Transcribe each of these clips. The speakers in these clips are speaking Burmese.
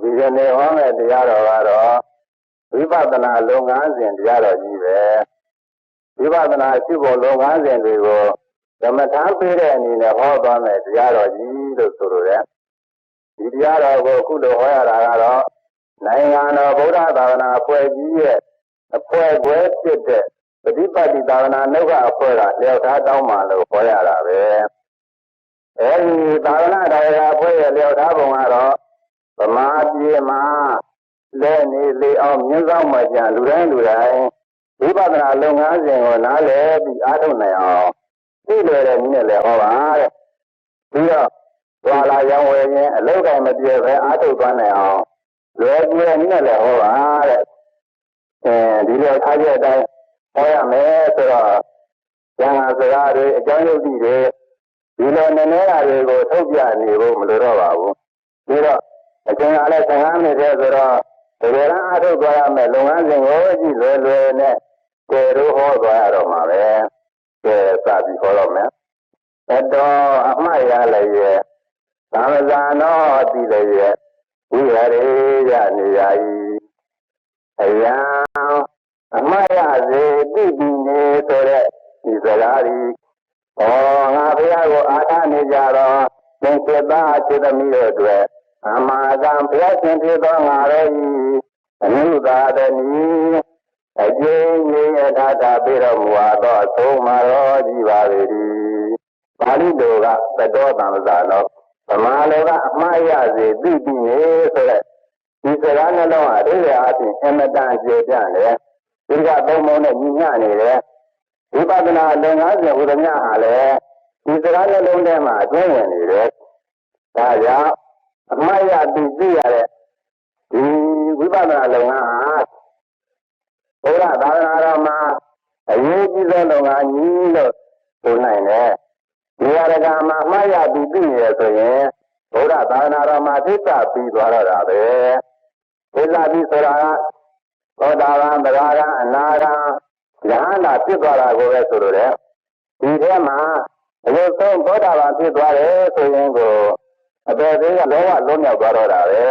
ဒီကနေ့ဟောမယ့်တရားတော်ကတော့ဝိပဿနာလုပ်ငန်းစဉ်တရားတော်ကြီးပဲဝိပဿနာရှိဖို့လုပ်ငန်းစဉ်တွေကိုဓမ္မထမ်းပေးတဲ့အနေနဲ့ဟောသွားမယ်တရားတော်ကြီးလို့ဆိုလိုတယ်ဒီတရားတော်ကိုအခုလိုဟောရတာကတော့နိုင်ငံတော်ဗုဒ္ဓသာသနာအဖွဲ့ကြီးရဲ့အဖွဲ့ခွဲဖြစ်တဲ့ပฏิပတ်တိသာသနာနှုတ်ကအဖွဲ့ကလျှောက်ထားတောင်းမှလို့ဟောရတာပဲအဲဒီသာသနာတော်အဖွဲ့ရဲ့လျှောက်ထားပုံကတော့ ဗမာပြည်မှာလဲနေလေအောင်မြင်းဆောင်မှကြလူတိုင်းလူတိုင်းဝိပဿနာလုပ်ငန်းစဉ်ကိုနားလည်ပြီးအားထုတ်နိုင်အောင်သိလွယ်တဲ့နည်းနဲ့လည်းဟောပါတဲ့ပြီးတော့သွားလာရောင်းဝယ်ရင်အလုပ်တိုင်းမပြေပဲအားထုတ်သွားနိုင်အောင်လွယ်ကျွယ်နည်းနဲ့လည်းဟောပါတဲ့အဲဒီလိုထားချက်အတိုင်းဟောရမယ်ဆိုတော့ဉာဏ်စကားတွေအကြောင်းရုပ်တွေဒီလိုနည်းနည်းတာတွေကိုထုတ်ပြနေဖို့မလိုတော့ပါဘူးပြီးတော့ အချိန်အားလည်း15မိနစ်တည်းဆိုတော့တကယ်တမ်းအထုတ်သွားရမယ်လုပ်ငန်းစဉ်ကိုကြည့်လွယ်လွယ်နဲ့ကျေတို့ဟောသွားရတော့မှာပဲကျေစပြီးဟောတော့မယ်အတော်အမှတ်ရလည်းရဲ့သာမဇာနောတိလည်းရဲ့ဝိဟရေရနေရ၏အယံအမှတ်ရစေတိတိနေဆိုတဲ့ဒီစကားကြီးဩငါဘုရားကိုအားထားနေကြတော့သင်္ကေတအချစ်သမီးတို့အတွက် အမာကံဘုရားရှင်ဖြစ်သောငါတို့၏အနုသာတနီအကျဉ်းကြီးအထာတာပြေတော်မူသောအဆုံးမတော်ကြီးပါပေ၏ပါဠိတော်ကသတောတံဇာနောဗမာလိုကအမှားရစေသိပြီနေဆိုတဲ့ဒီစကားနှလုံးအရိယာအပြင်အမတန်ကျေပြန့်တယ်ဒီကသုံးမုံနဲ့ညီမျှနေတယ်ဝိပဿနာလုပ်ငန်းစဉ်ဟူသည်များဟာလည်းဒီစကားနှလုံးထဲမှာအတွင်းဝင်နေတယ်ဒါကြောင့် အမှားရပြီးသိရတဲ့ဒီဝိပဿနာလုပ်ငန်းဟာဘုရားသာသနာတော်မှာအရေးကြီးဆုံးလုပ်ငန်းကြီးလို့ဆိုနိုင်တယ်ဒီရကမှာအမှားရပြီးသိရဆိုရင်ဘုရားသာသနာတော်မှာသိစ္စာပြီးသွားတော့တာပဲသိစ္စာပြီးဆိုတာကသောတာပန်ဗရာဂံအနာဂံယဟန္တာဖြစ်သွားတာကိုပဲဆိုလိုတယ်ဒီထဲမှာအယုတ်ဆုံးသောတာပန်ဖြစ်သွားတယ်ဆိုရင်ကို အပေသေးကလောဘလုံးမြောက်သွားတော့တာပဲ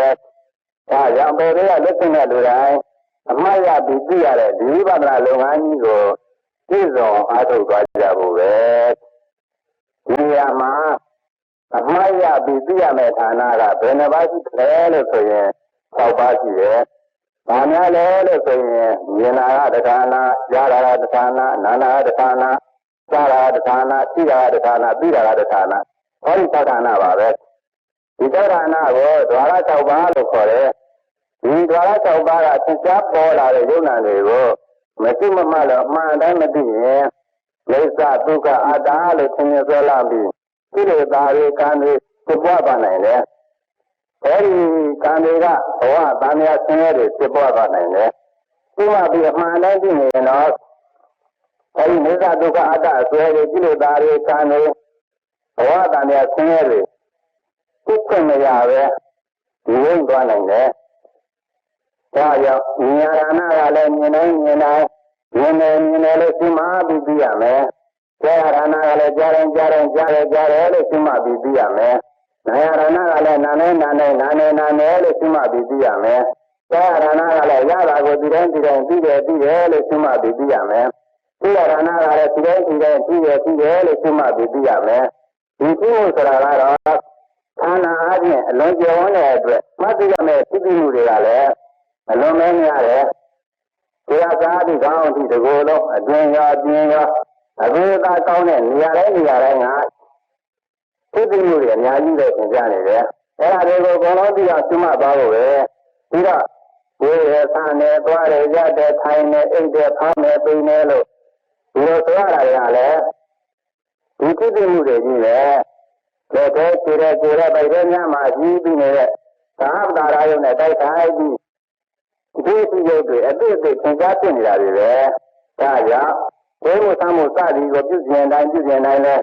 ဒါကြောင့်ပေသေးကလက်ဆင့်တဲ့လူတိုင်းအမှားရပြီးသိရတဲ့ဒီဝိပဿနာလုပ်ငန်းကြီးကိုပြည့်စုံအားထုတ်သွားကြဖို့ပဲဒီနေရာမှာအမှားရပြီးသိရမယ့်ဌာနကဘယ်နှပါးရှိတယ်လို့ဆိုရင်6ပါးရှိတယ်။ဘာများလဲလို့ဆိုရင်မြင်လာကတဌာနကြားလာကတဌာနနာနာကတဌာနစားလာကတဌာနသိတာကတဌာနသိတာကတဌာနဟောဒီ6ဌာနပါပဲ။ ဒီ6ဌာနကိုဒွါရ6ပါးလို့ခေါ်တယ်။ဒီဒွါရ6ပါးကသစ္စာပေါ်လာတဲ့ယုံနာတွေကိုမသိမမှလို့အမှန်တိုင်းမသိရင်လိစ္ဆာဒုက္ခအတ္တလို့သင်ရဆွဲလာပြီးကိလေသာတွေကံတွေဖြစ်ပွားပါနိုင်တယ်။အဲဒီကံတွေကဘဝတန်မြတ်ဆင်းရဲတွေဖြစ်ပွားပါနိုင်တယ်။ဒီမှာပြီးအမှန်တိုင်းသိနေရင်တော့အဲဒီနိစ္စဒုက္ခအတ္တဆွဲတွေကိလေသာတွေကံတွေဘဝတန်မြတ်ဆင်းရဲတွေ ဖြစ်ခွင့်မရပဲဒီဝင်သွားနိုင်တယ်။ဒါကြောင့်ဉာဏ်ရဏကလည်းမြင်နိုင်မြင်နိုင်မြင်တယ်မြင်တယ်လို့သိမှပြီးပြီးရမယ်။ကြာရဏကလည်းကြားရင်ကြားရင်ကြားရကြားတယ်လို့သိမှပြီးပြီးရမယ်။နာယရဏကလည်းနာနေနာနေနာနေနာနေလို့သိမှပြီးပြီးရမယ်။ကြာရဏကလည်းရတာကိုဒီတိုင်းဒီတိုင်းပြီးတယ်ပြီးတယ်လို့သိမှပြီးပြီးရမယ်။သိရဏကလည်းဒီတိုင်းဒီတိုင်းပြီးတယ်ပြီးတယ်လို့သိမှပြီးပြီးရမယ်။ဒီသိဖို့ဆိုတာကတော့ ဌာနအားဖြင့်အလွန်ကျော်ဝန်းတဲ့အတွက်မှတ်သိရမယ့်သိသိမှုတွေကလည်းအလွန်မဲများတယ်။တရားစားပြီးကောင်းအထိတကူလုံးအတွင်ရောအပြင်ရောအဘိဓါကောင်းတဲ့နေရာတိုင်းနေရာတိုင်းကသိသိမှုတွေအများကြီးပဲသင်ကြားနေတယ်။အဲဒါတွေကိုအကုန်လုံးသိအောင်သိမှသွားဖို့ပဲ။ပြီးတော့ဒီရဆန်နေသွားတယ်ရတဲ့ထိုင်နေအိတ်တဲ့ဖောင်းနေပိနေလို့ဒီလိုဆိုရတာတွေကလည်းဒီသိသိမှုတွေကြီးပဲ။လ က်သေးခြေတဲ့ခြေတဲ့ဗိုက်တဲ့ညမှာကြီးပြီးနေတဲ့သာဝတာရယုံနဲ့တိုက်ခိုက်ပြီးဒီသိရုပ်တွေအသိအသိသင်ကြားဖြစ်နေတာတွေပဲ။ဒါကြောင့်ဘိမှုသမှုစသည်ကိုပြုကျင်တိုင်းပြုကျင်တိုင်းလဲ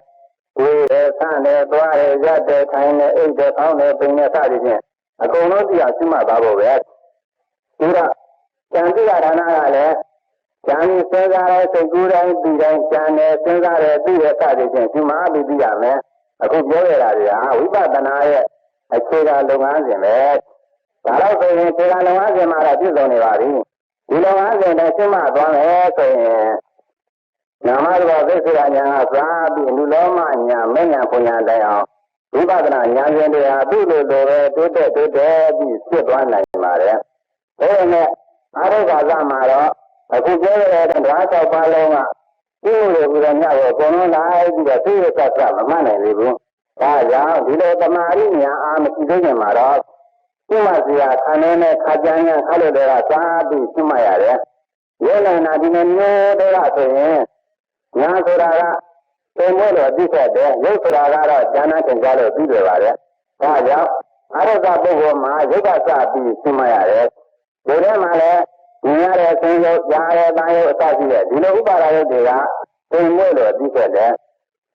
ဝေရဆန့်တယ်သွားတယ်ရက်တယ်ထိုင်တယ်အိတ်တယ်ဖောင်းတယ်ပိန်တယ်စသည်ဖြင့်အကုန်လုံးသိအောင်ရှင်းမှတ်ပါဖို့ပဲဒီတော့ဉာဏ်တိရဌာနကလည်းဉာဏ်ကြီးစဉ်းစားတဲ့စိတ်ကူးတိုင်းပြီးတိုင်းဉာဏ်နဲ့စဉ်းစားတဲ့သိတဲ့စသည်ဖြင့်ဒီမှာပြီးပြီးရမယ် အခုပြောရတာတွေကဝိပဿနာရဲ့အခြေခံလုပ်ငန်းစဉ်ပဲဒါတော့ဆိုရင်ဒီကလုံငန်းစဉ်မှာတော့ပြည့်စုံနေပါပြီဒီလုံငန်းစဉ်နဲ့ရှင်းမသွားမယ်ဆိုရင်နာမရူပသစ္စာညာကစားပြီးလူလောမညာမညာပုံညာတိုင်အောင်ဝိပဿနာဉာဏ်ရှင်တွေဟာသူ့လိုလိုပဲတိုးတက်တိုးတက်ပြီးဖြစ်သွားနိုင်ပါတယ်။ဒါနဲ့အာရုံကာသမှာတော့အခုပြောရတဲ့ဓဝါ၆ပါးလုံးက ဒီလိုလိုပြီးတော့ညကိုအကုန်လုံးလိုက်ပြီးတော့သိရသတ်မမှတ်နိုင်သေးဘူး။ဒါကြောင့်ဒီလိုတမာရိညာအားမရှိသေးခင်မှာတော့ဒီမှာစီယာခန္ဓာနဲ့ခါကြမ်းညာခါလို့တွေကစားပြီးရှင်းမှရတယ်။ရဲနိုင်တာဒီလိုမျိုးတွေကဆိုရင်ညာဆိုတာကသိမို့လို့သိခဲ့တယ်ရုပ်ဆိုတာကတော့ဉာဏ်နဲ့သင်ကြားလို့ပြီးတယ်ပါလေဒါကြောင့်အရဟတပုဂ္ဂိုလ်မှာရုပ်ကစပြီးရှင်းမရတယ်ဒီထဲမှာလည်း မြင်ရတဲ့ဆင်းရုပ်ကြားရတဲ့ရုပ်အစရှိတဲ့ဒီလိုဥပါဒရုပ်တွေကသိမို့လို့ပြီးခဲ့တယ်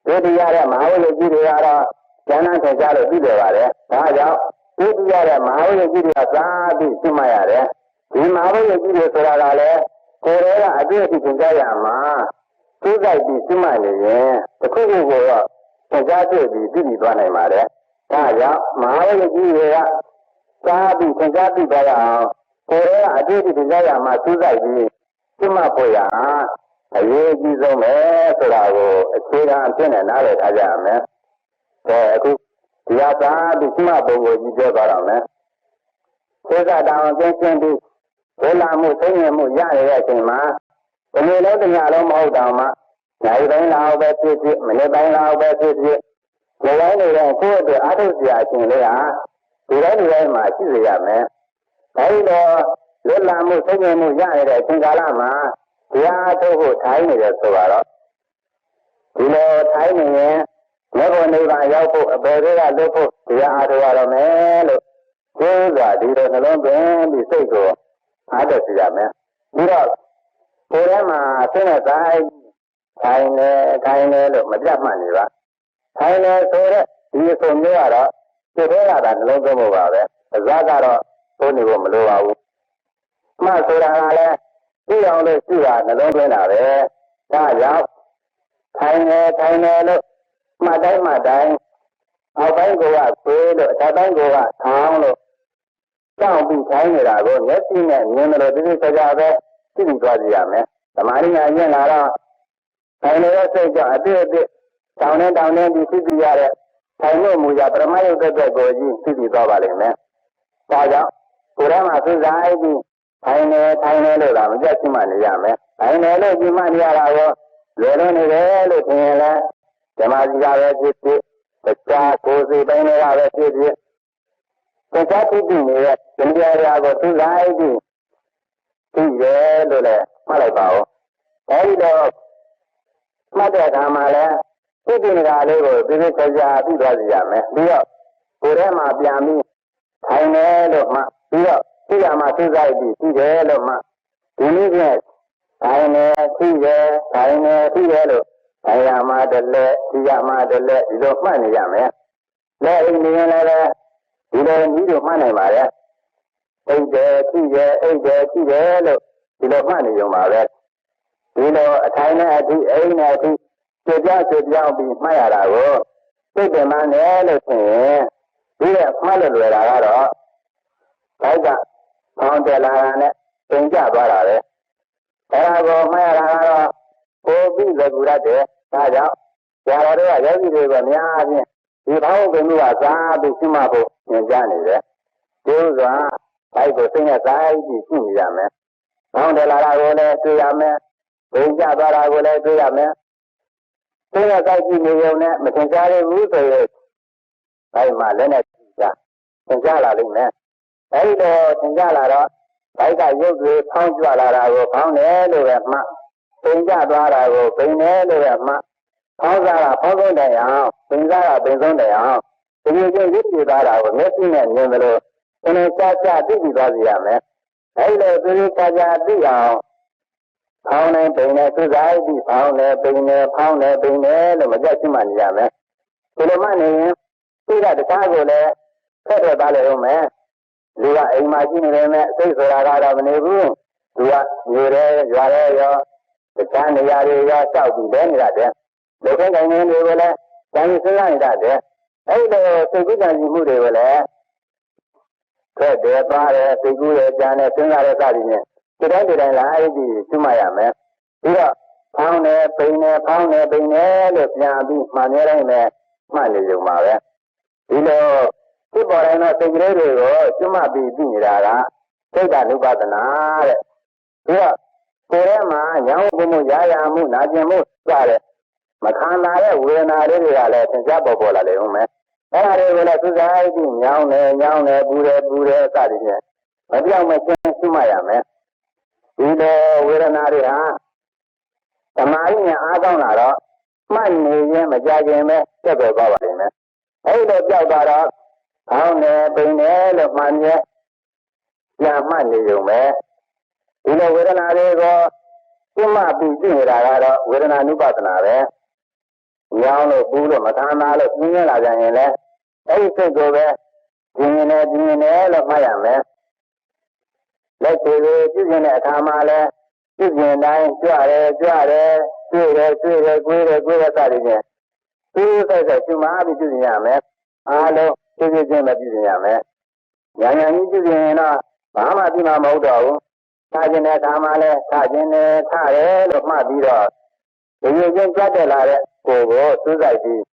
ဒုတိယတဲ့မဟာဝိယကြီးတွေကတော့ဉာဏ်နဲ့သင်ကြားလို့ပြီးတယ်ပါလေဒါကြောင့်ဒုတိယတဲ့မဟာဝိယကြီးတွေကစပြီးရှင်းမရတယ်ဒီမဟာဝိယကြီးတွေဆိုတာကလည်းကိုယ်ရဲ့အတွေ့အထိသင်ကြားရမှာသိကြပြီးရှိမှနေရင်တစ်ခုခုကိုတော့သင်ကြားပြပြီးပြည်ပြီးသွားနိုင်ပါတယ်။ဒါကြောင့်မဟာဝိကြီးတွေကစားပြီးသင်ကြားပြီးသွားရအောင် ကိုယ်ရဲ့အတွေ့အထိသင်ကြားရမှာသိကြပြီးရှိမှဖို့ရအောင်အရေးကြီးဆုံးပဲဆိုတာကိုအခြေခံအဖြစ်နဲ့နားလည်ထားကြရမယ်။ဒါအခုဒီဟာသာဒီရှိမှပုံကိုကြီးပြောသွားတော့မယ်။သေကတောင်ကျင်းကျင်းပြီးဘုလားမှုသိဉ္ဇမှုရရတဲ့အချိန်မှာဒီလိုလုံးတရားလုံးမဟုတ်တော့မှနိုင်တိုင်းလောက်ပဲဖြစ်ဖြစ်မနေ့တိုင်းလောက်ပဲဖြစ်ဖြစ်ဒီတိုင်းနေတဲ့ကိုယ့်အတွက်အားထုတ်စရာအချိန်လေးဟာဒီတိုင်းဒီတိုင်းမှာရှိစေရမယ်။ အဲဒီတော့လွတ်လပ်မှုသိဉ္ဇမှုရနေတဲ့အချိန်ကာလမှာတရားထုတ်ဖို့ထိုင်နေတယ်ဆိုတော့ဒီလိုထိုင်နေရင်မေဖို့နိဗ္ဗာန်ရောက်ဖို့အပေတွေကလွတ်ဖို့တရားအားထုတ်ရတော့မယ်လို့ကိုယ်ကဒီလိုနှလုံးသွင်းပြီးစိတ်ကိုအားထုတ်စီရမယ်။ပြီးတော့ကိုယ်ထဲမှာဆင်းရဲတိုင်းထိုင်နေထိုင်နေလို့မပြတ်မှတ်နေပါထိုင်နေဆိုတဲ့ဒီအဆုံးမျိုးကတော့စိတ်ထဲကတာနှလုံးသွင်းဖို့ပါပဲအစကတော့ သုံးနေဖို့မလိုပါဘူးမှဆိုတာကလည်းသိအောင်လို့ရှိတာနှလုံးသွင်းတာပဲဒါကြောင့်ထိုင်နေထိုင်နေလို့မှတ်တိုင်းမှတ်တိုင်းအောက်ပိုင်းကသွေးလို့အထက်ပိုင်းကထောင်းလို့ကြောက်ပြီးထိုင်နေတာကိုမျက်စိနဲ့မြင်တယ်လို့ဒီလိုစကားပဲသိပြီးသွားကြရမယ်။သမာဓိညာကျင့်လာတော့ထိုင်နေတဲ့စိတ်ကြောင့်အတိအတိတောင်းနေတောင်းနေပြီးသိပြီးရတဲ့ထိုင်လို့မူရပရမယုတ်တဲ့ကိုကြီးသိပြီးသွားပါလိမ့်မယ်။ဒါကြောင့် ကိုယ်ထဲမှာသိစားပြီးထိုင်နေထိုင်နေလို့လားမပြတ်ရှိမှနေရမယ်။ထိုင်နေလို့ဒီမှနေရတာကိုလွယ်လွယ်နေတယ်လို့ထင်ရင်လည်းဓမ္မစီကပဲဖြစ်ဖြစ်တရားကိုယ်စီပိုင်းတွေကပဲဖြစ်ဖြစ်တရားသိပြီးနေတဲ့တရားကိုသိစားပြီးသိတယ်လို့လည်းမှတ်လိုက်ပါဦးအဲဒီတော့မှတ်တဲ့အခါမှာလည်းသိတဲ့နေရာလေးကိုပြည့်ပြည့်ကြကြပြီးသွားစီရမယ်ပြီးတော့ကိုယ်ထဲမှာပြန်ပြီးထိုင်တယ်လို့မှ ပြီးတော့သိရမှာသိစားပြီးသိတယ်လို့မှဒီနည်းဖြင့်ထိုင်နေသိတယ်ထိုင်နေသိတယ်လို့ထိုင်ရမှာတည်းသိရမှာတည်းဒီလိုမှတ်နေရမယ်လက်အိမ်နေရင်လည်းဒီလိုနည်းတို့မှတ်နိုင်ပါရဲ့အိတ်တယ်ကြည့်တယ်အိတ်တယ်ကြည့်တယ်လို့ဒီလိုမှတ်နေကြပါပဲဒီလိုအထိုင်နဲ့အထိအိမ်နဲ့အထိကြကြကြပြောင်းပြီးမှတ်ရတာကိုစိတ်တမန်နဲ့လို့ဆိုရင်ဒီရဲ့မှတ်လို့လွယ်တာကတော့ ဘိုက်ကဖောင်းတယ်လာတာနဲ့သင်ကြသွားတာပဲအဲဒါကိုမှတ်ရတာကတော့ကိုပြီးလကူရတယ်ဒါကြောင့်ဆရာတော်တွေကယောဂီတွေကများအပြင်ဒီဘောင်းကမှုကစားပြီးရှိမှဖို့ညွှန်ကြားနေတယ်ဒီဥစ္စာဘိုက်ကိုစိတ်နဲ့စားပြီးရှိနေရမယ်။ဘောင်းတယ်လာတာကိုလည်းတွေ့ရမယ်။ဘုံကြသွားတာကိုလည်းတွေ့ရမယ်။စိတ်နဲ့စားကြည့်နေုံနဲ့မသင်ကြားရဘူးဆိုရင်ဘိုက်မှာလည်းနဲ့ကြသင်ကြားလာလိမ့်မယ်။ အဲဒီတော့သင်ကြားလာတော့ဘိုက်ကရုပ်တွေဖောင်းကြွလာတာကိုဖောင်းတယ်လို့ပဲမှပင်ကြသွားတာကိုပင်တယ်လို့ပဲမှဖောင်းစားတာဖောင်းဆုံးတယ်အောင်ပင်စားတာပင်ဆုံးတယ်အောင်ဒီလိုချင်းရစ်ပြသွားတာကိုမျက်စိနဲ့မြင်တယ်လို့သင်္ချာချသိပြီးသွားစီရမယ်အဲ့လိုသင်္ချာချသိအောင်ဖောင်းနေပိန်နေသုစားပြီးဖောင်းနေပိန်နေဖောင်းနေပိန်နေလို့မကြက်ရှိမှနေရမယ်ဒီလိုမှနေရင်သိတာတခြားကိုလည်းဖက်ထွက်သွားလေဦးမယ် လူကအိမ်မှာရှိနေတယ်မဲ့စိတ်ဆိုတာကတော့မနေဘူးသူကညိုတယ်ရွာတယ်ရောတခြားနေရာတွေရောစောက်ပြီးလဲနေရတယ်လူခင်းတိုင်းတွေကိုလည်းတန်စဉ်းစားနေတတ်တယ်အဲ့လိုစိတ်ကူးကြံစီမှုတွေကိုလည်းထွက်တယ်သွားတယ်သိကူးတယ်ကြံတယ်စဉ်းစားတဲ့စသည်ဖြင့်ဒီတိုင်းဒီတိုင်းလိုက်ပြီးကျွတ်မှရမယ်ပြီးတော့ဖောင်းတယ်ပိန်တယ်ဖောင်းတယ်ပိန်တယ်လို့ပြန်ပြီးမှန်ရတိုင်းပဲမှတ်နေကြပါပဲဒီလိုဖြစ် ပေါ်တိုင်းသောစိတ်ကလေးတွေကိုကျွတ်မှပြီးပြီးနေတာကစိတ်ဓာတ်ဥပဒနာတဲ့ပြီးတော့ကိုယ်ထဲမှာညောင်းမှုမှုရာရာမှုနာကျင်မှုစတဲ့မခံနာတဲ့ဝေဒနာလေးတွေကလည်းသင်ကြားပေါ်ပေါ်လာလေဦးမယ်အဲ့ဒါတွေကိုလည်းသုဇာတိညောင်းတယ်ညောင်းတယ်ပူတယ်ပူတယ်စသည်ဖြင့်မပြောင်းမချင်းရှိမှရမယ်ဒီလိုဝေဒနာတွေဟာဓမ္မရင်းညာအားကောင်းလာတော့မှတ်နေရင်မကြခင်ပဲတက်ပေါ်သွားပါလိမ့်မယ်အဲ့လိုပြောက်သွားတော့ အောင်းတယ်ပိန်တယ်လို့မှန်ရဲ့ပြန်မှတ်နေုံပဲဒီလိုဝေဒနာတွေကိုသိမှပြီးသိနေတာကတော့ဝေဒနာနုပဒနာပဲညောင်းလို့ပူးလို့မခံနာလို့ပြင်းရလာကြရင်လည်းအဲ့ဒီစိတ်ကိုပဲပြင်းနေပြင်းနေလို့မှတ်ရမယ်လက်တွေပြုကျင်တဲ့အခါမှာလည်းပြုကျင်တိုင်းကြွရဲကြွရဲတွေ့တယ်တွေ့တယ်ကိုယ်တယ်ကိုယ်ရစသည်ဖြင့်သူ့စိတ်စိတ်ရှုမှပြီးပြုကျင်ရမယ်အားလုံး ပြုကျင်ခြင်းပဲပြုကျင်ရမယ်ညာညာကြီးပြုကျင်ရင်တော့ဘာမှပြီးမှမဟုတ်တော့ဘူးထားခြင်းတဲ့အခါမှာလည်းထားခြင်းနဲ့ထားတယ်လို့မှတ်ပြီးတော့ဒီလိုချင်းကြက်တက်လာတဲ့ကိုယ်ကိုသူ့ဆိုင်ပြီး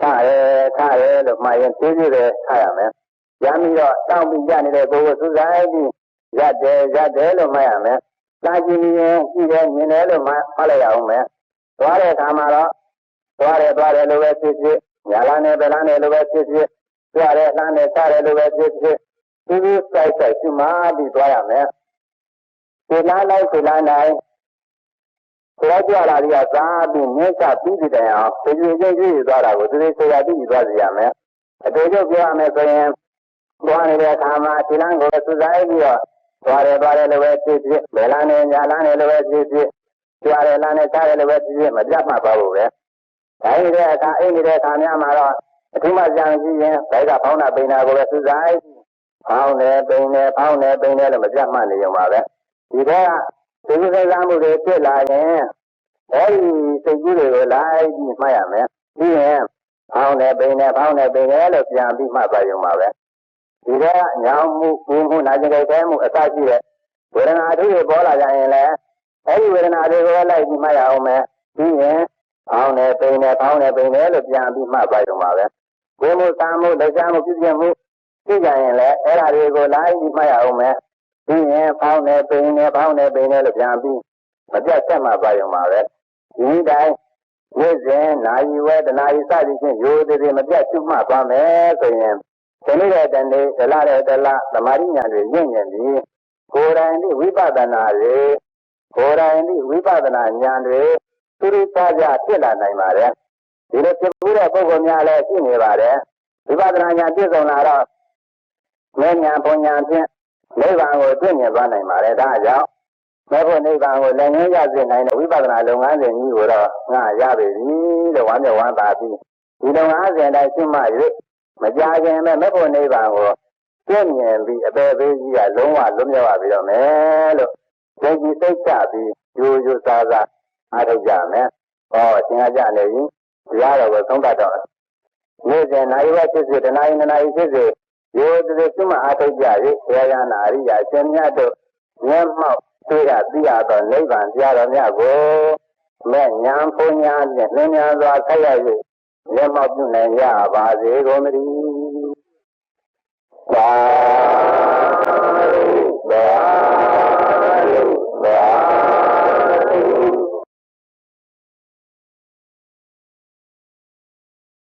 ထားရဲထားရဲလို့မှတ်ရင်သိသိပဲထားရမယ်။ရမ်းပြီးတော့တောင်းပြီးကြနေတဲ့ကိုယ်ကိုသူ့ဆိုင်ပြီးရက်တယ်ရက်တယ်လို့မှတ်ရမယ်။လာကြည့်ရင်ကြည့်တယ်မြင်တယ်လို့မှတ်လိုက်ရအောင်မယ်။သွားတဲ့အခါမှာတော့သွားတယ်သွားတယ်လို့ပဲဖြစ်ဖြစ်ညာလာနဲ့ဗလာနဲ့လို့ပဲဖြစ်ဖြစ် ကြွတယ်လှမ်းတယ်ချတယ်လို့ပဲဖြစ်ဖြစ်သူ့စိုက်စိုက်ရှိမှပြီးသွားရမယ်။ဒီလားလိုက်ဒီလားနိုင်ခေါ်ကြလာပြီးတော့သာပြီးမြင့်ချပြီးတဲ့တိုင်အောင်ဒီလိုချင်းကြည့်ရသွားတာကိုသူတွေဆိုရပြီးသွားစီရမယ်အတူတူပြောရမယ်ဆိုရင်သွားနေတဲ့အခါမှာဒီလမ်းကိုစူးစိုက်ပြီးတော့သွားတယ်သွားတယ်လို့ပဲဖြစ်ဖြစ်ဘယ်လမ်းနဲ့ညာလမ်းနဲ့လို့ပဲဖြစ်ဖြစ်ကြွားတယ်လမ်းနဲ့ချတယ်လို့ပဲဖြစ်ဖြစ်မပြတ်မှပါဘူးပဲအဲဒီတဲ့အခါအိမ်နေတဲ့အခါများမှာတော့ အထူးမှကြံကြည့်ရင်ဘိုက်ကဖောင်းတာပိန်တာကိုပဲစူးစိုက်ဖောင်းတယ်ပိန်တယ်ဖောင်းတယ်ပိန်တယ်လို့မပြတ်မှနေကြပါပဲဒီကဒီလိုစိတ်စားမှုတွေဖြစ်လာရင်အဲဒီစိတ်ကူးတွေကိုလိုက်ပြီးမှတ်ရမယ်ပြီးရင်ဖောင်းတယ်ပိန်တယ်ဖောင်းတယ်ပိန်တယ်လို့ပြန်ပြီးမှတ်သွားရုံပါပဲဒီကညောင်းမှုပူမှုနာကျင်ကြဲမှုအစရှိတဲ့ဝေဒနာတွေပေါ်လာကြရင်လည်းအဲဒီဝေဒနာတွေကိုလိုက်ပြီးမှတ်ရအောင်မယ်ပြီးရင်ဖောင်းတယ်ပိန်တယ်ဖောင်းတယ်ပိန်တယ်လို့ပြန်ပြီးမှတ်သွားရုံပါပဲ ကိုယ်မှုစာမှုလက်ရှားမှုပြည့်ပြည့်မှုသိကြရင်လည်းအဲ့ဓာတွေကိုလိုက်ပြီးမှတ်ရအောင်မယ်ပြီးရင်ဖောင်းတယ်ပိန်တယ်ဖောင်းတယ်ပိန်တယ်လို့ပြန်ပြီးမပြတ်ဆက်မှပါရုံပါပဲဒီတိုင်းနေ့စဉ်နိုင်ဝဲတနာရီစသည်ဖြင့်ရိုးသေးသေးမပြတ်ကျွမှတ်သွားမယ်ဆိုရင်ဒီနေ့တဲ့တနေ့ဒလတဲ့ဒလသမာဓိညာတွေရင့်ရင်ပြီးကိုယ်တိုင်ဒီဝိပဿနာတွေကိုယ်တိုင်ဒီဝိပဿနာဉာဏ်တွေသူရိသကြဖြစ်လာနိုင်ပါတယ် ဒီလိုဖြစ်ပြီးတဲ့ပုဂ္ဂိုလ်များလည်းရှိနေပါတယ်ဝိပဿနာဉာဏ်ပြည့်စုံလာတော့ဉာဏ်ဉာဏ်ပုံဉာဏ်ဖြင့်နိဗ္ဗာန်ကိုသိမြင်သွားနိုင်ပါတယ်ဒါကြောင့်မဲ့ဖို့နိဗ္ဗာန်ကိုလည်းငင်းရစေနိုင်တဲ့ဝိပဿနာလုပ်ငန်းစဉ်ကြီးကိုတော့ငါရပြီလို့ဝမ်းမြောက်ဝမ်းသာပြီးဒီလုပ်ငန်းစဉ်တိုင်းရှင်းမှ၍မကြခင်မဲ့မဲ့ဖို့နိဗ္ဗာန်ကိုသိမြင်ပြီးအပေပေးကြီးကလုံးဝလွတ်မြောက်ရပြီတော့မယ်လို့ဉာဏ်ကြီးသိချပြီးရိုးရိုးစားစားအားထုတ်ကြမယ်ဟောသင်္ခါကြနေပြီ တရားတော်ကိုသုံးတတ်တော့နေ့စဉ်နိုင်ဝဖြစ်စေတနာရီနာရီဖြစ်စေရိုးသေးစွမအားထုတ်ကြ၍ဆရာရနာအရိယာရှင်မြတ်တို့မျက်မှောက်တွေ့ရသိရသောနိဗ္ဗာန်တရားတော်များကိုမဲ့ညာပူညာဖြင့်လင်းမြန်စွာဆက်ရ၍မျက်မှောက်ပြုနိုင်ကြပါစေကုန်သတည်းသာ